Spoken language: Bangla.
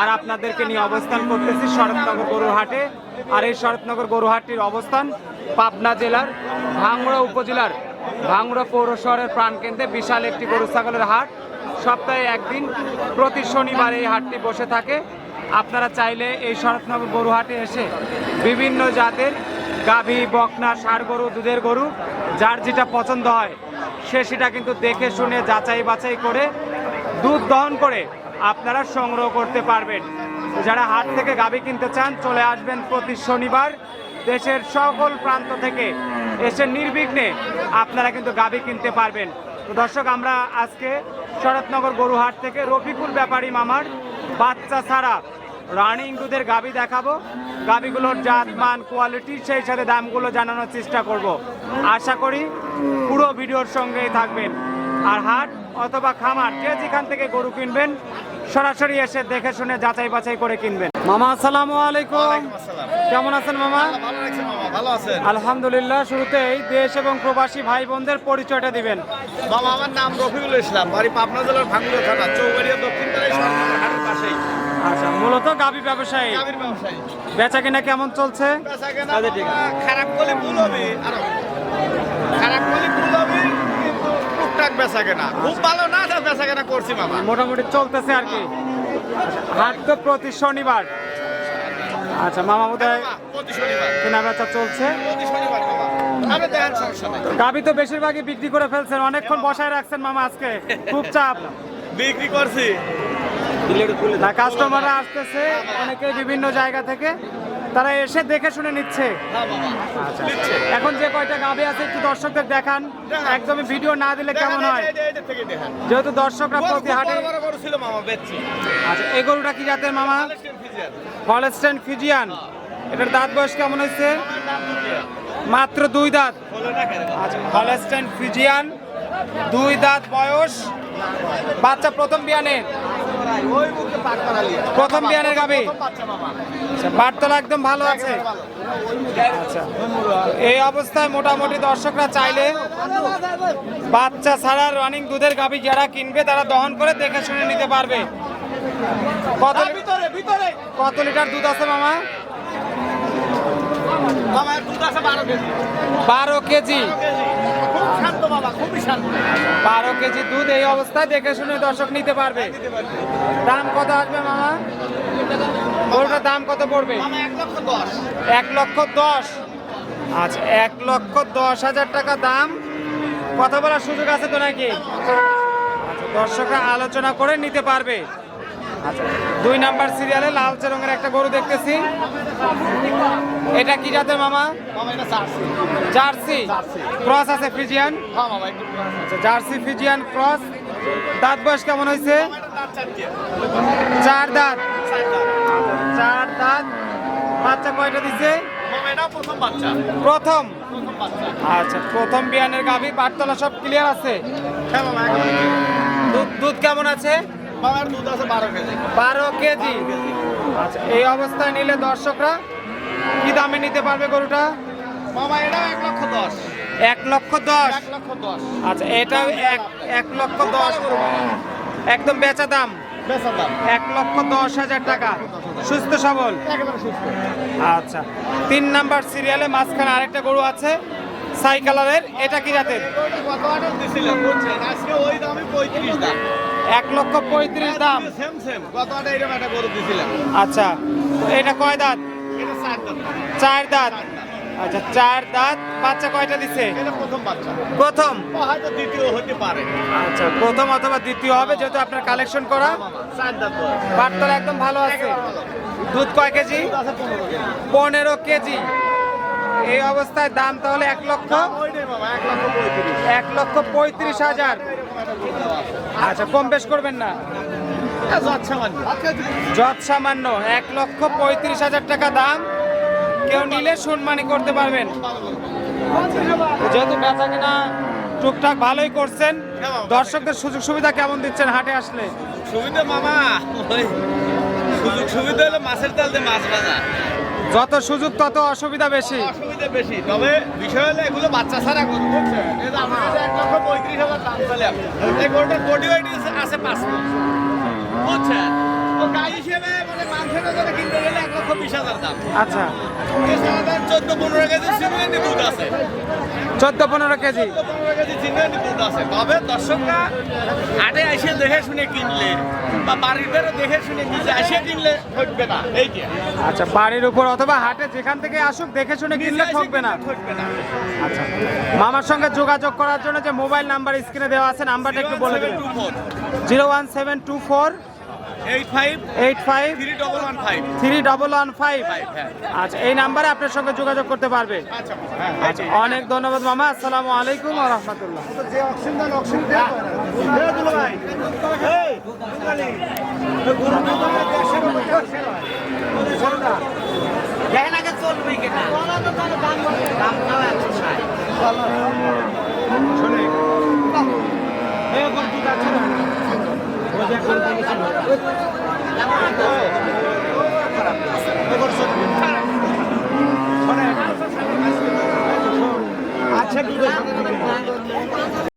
আর আপনাদেরকে নিয়ে অবস্থান করতেছি শরৎনগর গরুহাটে আর এই শরৎনগর গরুহাটটির অবস্থান পাবনা জেলার ভাঙড়া উপজেলার ভাঙড়া পৌর শহরের প্রাণকেন্দ্রে বিশাল একটি গরু ছাগলের হাট। সপ্তাহে একদিন প্রতি শনিবার এই হাটটি বসে থাকে। আপনারা চাইলে এই শরৎনগর গরুহাটে এসে বিভিন্ন জাতের গাভী, বকনা, ষাড় গরু, দুধের গরু, যার যেটা পছন্দ হয়, সে সেটা কিন্তু দেখে শুনে যাচাই বাছাই করে দুধ দহন করে আপনারা সংগ্রহ করতে পারবেন। যারা হাট থেকে গাভী কিনতে চান, চলে আসবেন প্রতি শনিবার। দেশের সকল প্রান্ত থেকে এসে নির্বিঘ্নে আপনারা কিন্তু গাভী কিনতে পারবেন। তো দর্শক, আমরা আজকে শরৎনগর গরুহাট থেকে রফিকুল ব্যাপারী মামার বাচ্চা ছাড়া রানিং দুধের গাভী দেখাবো। গাভীগুলোর জাত, মান কোয়ালিটি সেই সাথে দামগুলো জানানোর চেষ্টা করব। আশা করি পুরো ভিডিওর সঙ্গেই থাকবেন। আর হাট অথবা খামার, যে যেখান থেকে গরু কিনবেন সরাসরি এসে দেখে শুনে যাচাই বাছাই করে কিনবেন। মামা আসসালামু আলাইকুম। কেমন আছেন মামা? ভালো লাগছে মামা ভালো আছেন? আলহামদুলিল্লাহ শুরুতেই দেশ এবং প্রবাসী ভাই বোনদের পরিচয়টা দিবেন। মামা আমার নাম রফিকুল ইসলাম বাড়ি পাবনা জেলার ভাঙ্গুর থানা চৌবাড়িয়া দক্ষিণ পাশেই। আচ্ছা মূলত গাবি ব্যবসায়ী। বেচা কিনা কেমন চলছে? বেচা কেনা খারাপ করলে ভুল হবে আরও। খারাপ করলে ভুল হবে টুকটাক বেচা কেনা খুব ভালো না? কেনা করছি মামা। মোটামুটি চলতেছে আর কি। হাট তো প্রতি শনিবার। আচ্ছা মামা বোধ হয় শনিবার। কেনা বেচা চলছে গাবি তো বেশিরভাগই বিক্রি করে ফেলছেন। অনেকক্ষণ বসায় রাখছেন মামা আজকে। খুব চাপ। বিক্রি করছি। না কাস্টমাররা আসতেছে অনেকে বিভিন্ন জায়গা থেকে। তারা এসে দেখে শুনে নিচ্ছে। হ্যাঁ আচ্ছা এখন যে কয়টা গাবি আছে একটু দর্শকদের দেখান। একদমই ভিডিও না দিলে কেমন হয়? যেহেতু দর্শকরা প্রতি হাটে আচ্ছা এই গরুটা কি জাতের মামা? Holstein Friesian. এটার দাঁত বয়স কেমন হয়েছে? মাত্র দুই দাঁত। আচ্ছা হলস্টেন ফিজিয়ান দুই দাঁত বয়স। বাচ্চা প্রথম বিয়ানের প্রথম বিয়ানের গাবি। একদম ভালো আছে। আচ্ছা। এই অবস্থায় মোটামুটি দর্শকরা চাইলে বাচ্চা ছাড়া রানিং দুধের গাবি যারা কিনবে তারা দহন করে দেখে শুনে নিতে পারবে। কত কত লিটার দুধ আছে মামা? বারো কেজি। বারো কেজি দুধ এই অবস্থায় দেখে শুনে দর্শক নিতে পারবে। দাম কত আসবে মামা? গরুটার দাম কত পড়বে? এক লক্ষ দশ। এক লক্ষ দশ। আচ্ছা এক লক্ষ দশ হাজার টাকা দাম। কথা বলার সুযোগ আছে তো নাকি? আচ্ছা দর্শকরা আলোচনা করে নিতে পারবে। আচ্ছা দুই নাম্বার সিরিয়ালে লালচে রঙের একটা গরু দেখতেছি। এটা কি জাতের মামা? মামা এটা জার্সি। জার্সি। ক্রস আছে ফিজিয়ান? হ্যাঁ মামা একটু আচ্ছা জার্সি ফিজিয়ান ক্রস। দাঁত বয়স কেমন হয়েছে? চার দাঁত। চার দাঁত। বাচ্চা কয়টা দিচ্ছে প্রথম বাচ্চা। প্রথম? প্রথম আচ্ছা প্রথম বিয়ানের গাভী পাঠতলা সব ক্লিয়ার আছে? হ্যাঁ মামা দুধ দুধ কেমন আছে? এর দুধ আছে বারো কেজি। বারো কেজি। আচ্ছা এই অবস্থায় নিলে দর্শকরা কি দামে নিতে পারবে গরুটা? মামা এটা এক লক্ষ দশ। এক লক্ষ দশ? এক লক্ষ দশ। আচ্ছা এটা এক এক লক্ষ দশ একদম বেচা দাম? এক লক্ষ দশ হাজার টাকা। সুস্থ সবল? আচ্ছা তিন নাম্বার সিরিয়ালে মাঝখানে আরেকটা গরু আছে সাই কালারের। এটা কি দাম এক লক্ষ পঁয়ত্রিশ দাম। আচ্ছা এটা কয় দাঁত? চার দাঁত। আচ্ছা চার দাঁত বাচ্চা কয়টা দিছে? প্রথম দ্বিতীয় হতে পারে। আচ্ছা প্রথম অথবা দ্বিতীয় হবে যেহেতু আপনার কালেকশন করা। বাটতলা একদম ভালো আছে। দুধ কয় কেজি? পনেরো কেজি। এই অবস্থায় দাম তাহলে এক লক্ষ? এক লক্ষ পঁয়ত্রিশ। হাজার। আচ্ছা কম বেশ করবেন না। যত সামান্য। এক লক্ষ পঁয়ত্রিশ হাজার টাকা দাম। কেউ নিলে সম্মানী করতে পারবেন। যেহেতু বেচা কিনা টুকটাক ভালোই করছেন দর্শকদের সুযোগ সুবিধা কেমন দিচ্ছেন হাটে আসলে? সুবিধা মামা সুযোগ সুবিধা হলো মাছের তেল দিয়ে মাছ ভাজা। যত সুযোগ তত অসুবিধা বেশি। অসুবিধা বেশি। তবে বিষয় হলো এগুলো বাচ্চা ছাড়া করব এক লক্ষ পঁয়ত্রিশ হাজার দাম চলে আছে পাঁচ বুঝছেন ও গাই হিসেবে মানে মাংসের কিনতে গেলে লক্ষ বিশ হাজার দাম। আচ্ছা। চোদ্দ পনেরো কেজি সিমেন্টি দুধ আছে। চোদ্দ পনেরো কেজি। দুধ আছে। তবে দর্শকরা হাটে এসে দেখে শুনে কিনলে বা বাড়ির বেরো দেখে শুনে নিজে এসে কিনলে ঠকবে না। এই আচ্ছা বাড়ির উপর অথবা হাটে যেখান থেকে আসুক দেখে শুনে কিনলে ঠকবে না। ঠকবে না। আচ্ছা মামার সঙ্গে যোগাযোগ করার জন্য যে মোবাইল নাম্বার স্ক্রিনে দেওয়া আছে নাম্বারটা একটু বলে দেবেন। Zero one seven two four আচ্ছা এই নাম্বারে আপনার সঙ্গে যোগাযোগ করতে পারবে? আচ্ছা হ্যাঁ আচ্ছা অনেক ধন্যবাদ মামা। আসসালামু আলাইকুম রহমতুল্লাহ। দেন ভাই আচ্ছা